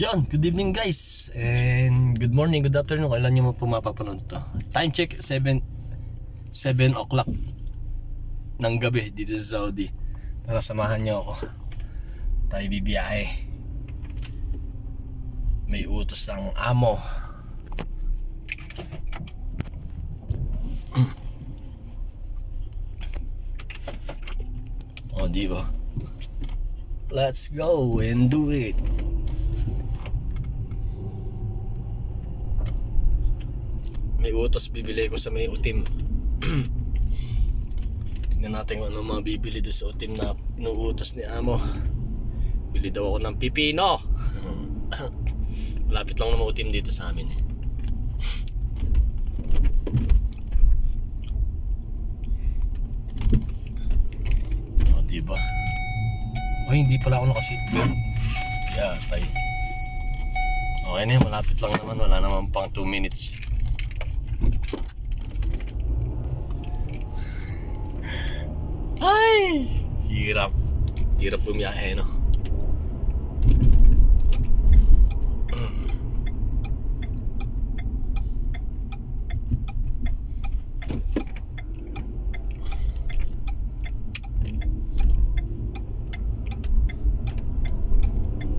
Yan, good evening guys. And good morning, good afternoon. Kailan nyo mo po mapapanood to? Time check, 7 7 o'clock ng gabi dito sa Saudi. Tara, samahan nyo ako. Tayo bibiyahe. May utos ang amo. O, di ba? Let's go and do it. Utos bibili ko sa may utim. Tingnan natin kung ano mga bibili doon sa utim na inuutos ni Amo. Bili daw ako ng pipino. Malapit lang naman utim dito sa amin. eh. O, diba? O, hindi pala ako naka-seatbelt. Yeah, tay. Okay na malapit lang naman. Wala naman pang 2 minutes. Ay! Hirap. Hirap bumiyahe, no?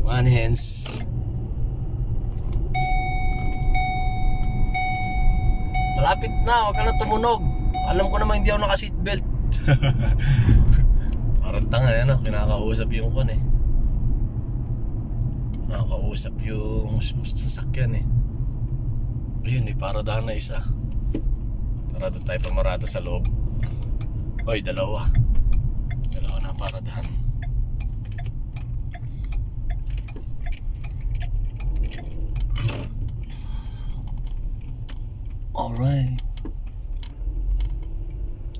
One hands. Malapit na, huwag ka na tumunog. Alam ko naman hindi ako naka-seatbelt. Parang tanga yan, ah. kinakausap yung kon eh. Nakakausap yung sasakyan eh. Ayun eh, paradahan na isa. Tara doon tayo pamarada sa loob. Oy, dalawa. Dalawa na paradahan. Alright.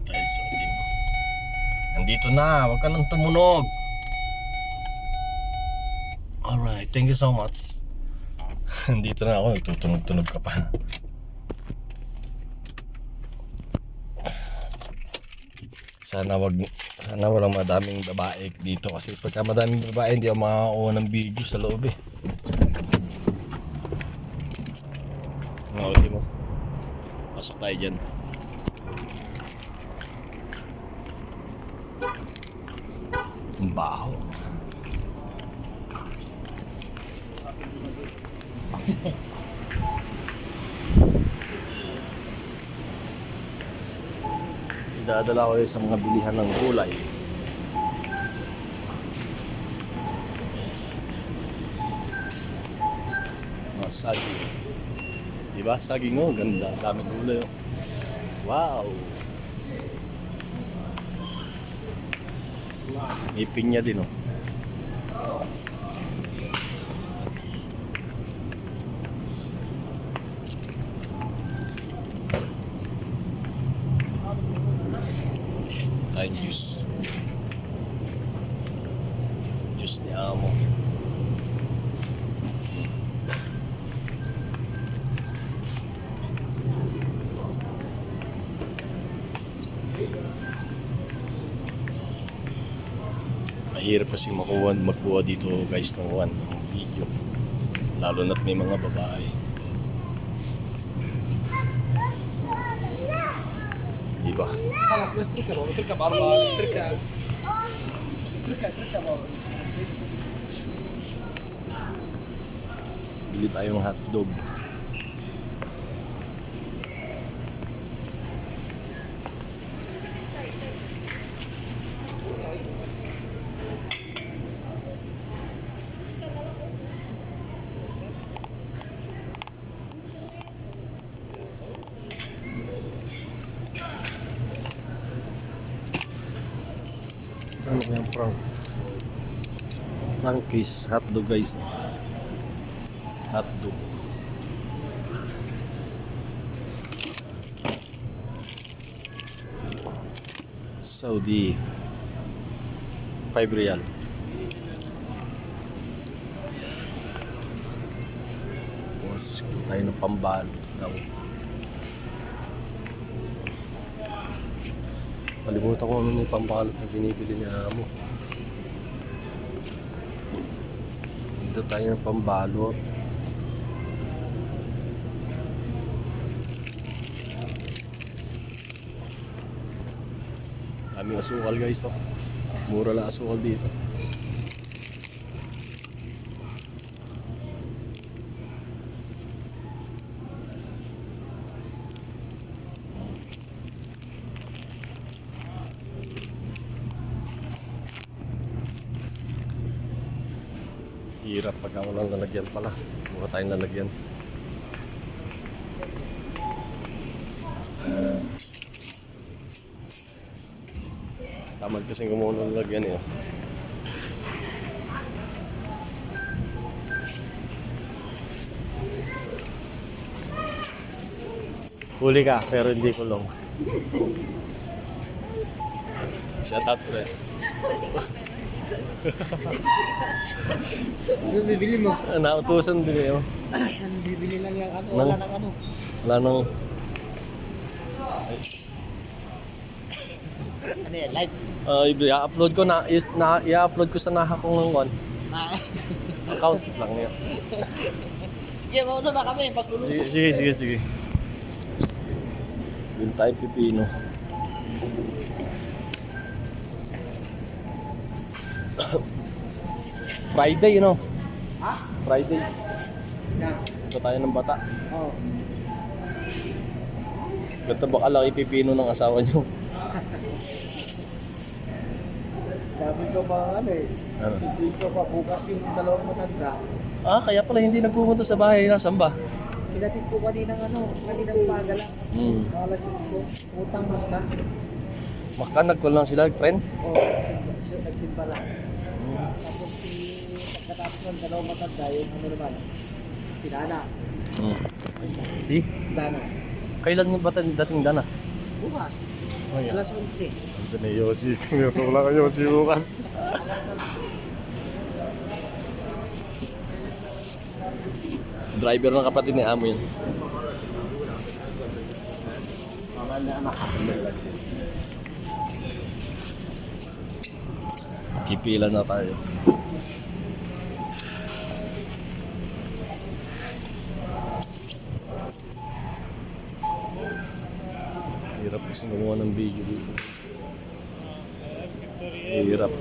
Tayo sa utim. Nandito na, huwag ka nang tumunog. Alright, thank you so much. Nandito na ako, tutunog-tunog ka pa. Sana wag sana walang madaming babae dito kasi pagka madaming babae hindi ako makakakuha ng video sa loob eh. Mga ultimo. Pasok tayo dyan. Baho. Dadala ko sa mga bilihan ng gulay. Mga saging. Diba? Saging oh, ganda. Daming gulay oh. Wow! May pinya din oh. Juice. Juice Mahirap kasi makuha, magkuha dito guys ng one ng video. Lalo na't may mga babae. Diba? Halas, mas trika mo. Trika barba. Trika. Trika, trika mo. Bili tayong hotdog. Ano kaya prank? Frankie's hotdog guys. Hotdog. Saudi 5 real. Tapos tayo ng pambalo ng Kalimutan ko ano yung pambalot na binibili niya mo. Ito Dito tayo ng pambalot. Daming asukal guys oh. Mura lang asukal dito. Hirap pagka walang lalagyan pala. Mukha tayong lalagyan. Tamad kasi kumuha ng lalagyan eh. Huli ka, pero hindi kulong. Shout out pre. Ano bibili mo? Ah, Nautusan din eh. oh. Ano bibili lang yung ano? Wala nang ano. Wala nang Ano yan? Live? uh, i-upload ko na is na i-upload ko sa naha kong Na. account lang niya. Sige, mauna na kami. Pagkulong. Sige, sige, sige, sige. Doon tayo pipino. Friday, you know? Ha? Friday. Yeah. Ito tayo ng bata. Oh. Ganda ba kala ipipino ng asawa niyo? Sabi ko pa ano eh. Ano? Hindi ko pa bukas yung dalawang matanda. Ah, kaya pala hindi nagpupunta sa bahay na samba. Pinatid ko kaninang ano, kaninang umaga lang. Hmm. Alas 5. Utang magka. Makanag ko lang sila, friend. Oh, nagsimba, si- nagsimba lang. Ng dalawang matanda, yung ano naman, si Dana. Hmm. Si? Dana. Kailan mo ba dating dana? Bukas. Oh, yeah. Alas 11. Ito ni Yoshi. Wala ka Yoshi bukas. Driver ng kapatid ni Amo yun. Kipila na tayo. Kasi gumawa ng video dito. Hirap.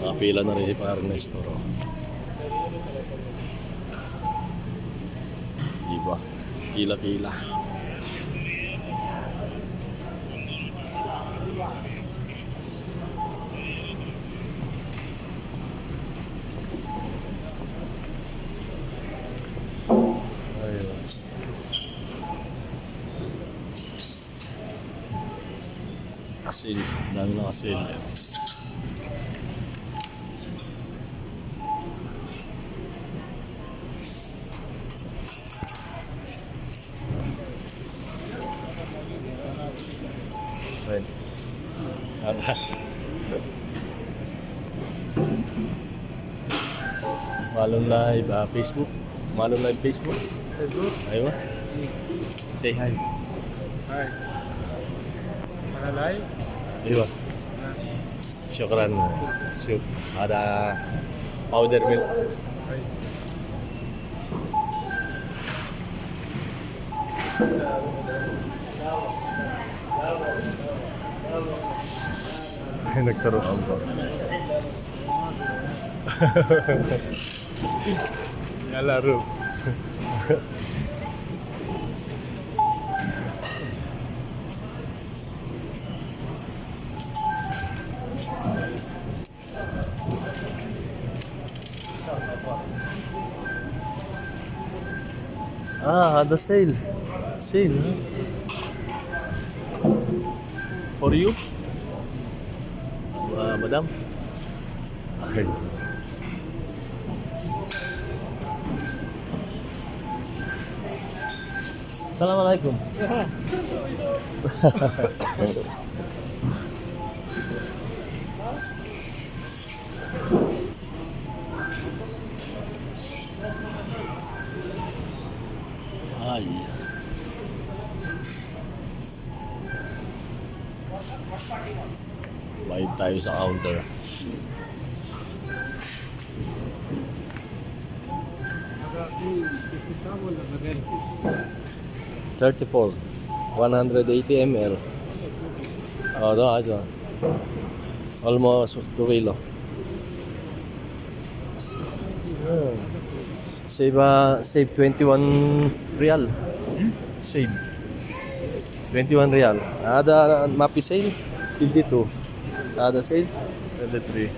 Nakapila na rin si Pare Nestor. Oh. Diba? Kila-kila. Ayun. Asil. Dami ng asil. Right. Aba. Malum live ah, Facebook. Malum live Facebook. Aywa. Say hi. Hai. أيوه. شكرا. شوف هذا باودر ميل هنا أكثر الانظار يلا روح. Ah, ada sale. Sale. huh? For you? Ah, madam? Okay. Assalamualaikum. Bayad tayo sa counter. 34. 180 ml. Oh, ito, ito. Almost 2 kilo. Hmm. Save, uh, save 21 real. Save. 21 real. Ada mapi sale 52. Ada sale 23.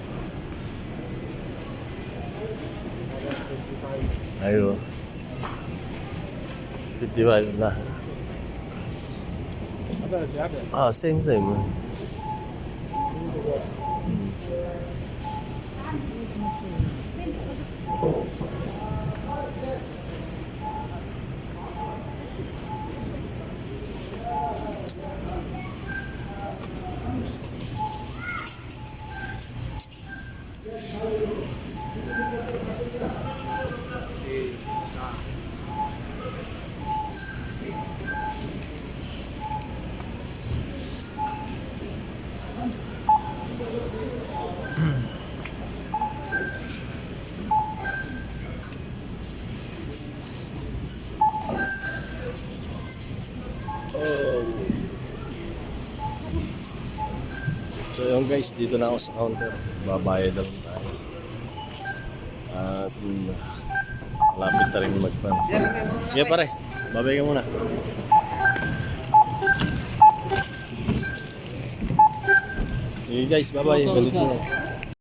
Ayo. 55 na. Ah, same same. So yun guys, dito na ako sa counter. Babayad lang tayo. At mm, malapit na rin mag-pan. Yeah pare, babay ka muna. Okay guys, bye-bye. Balik mo.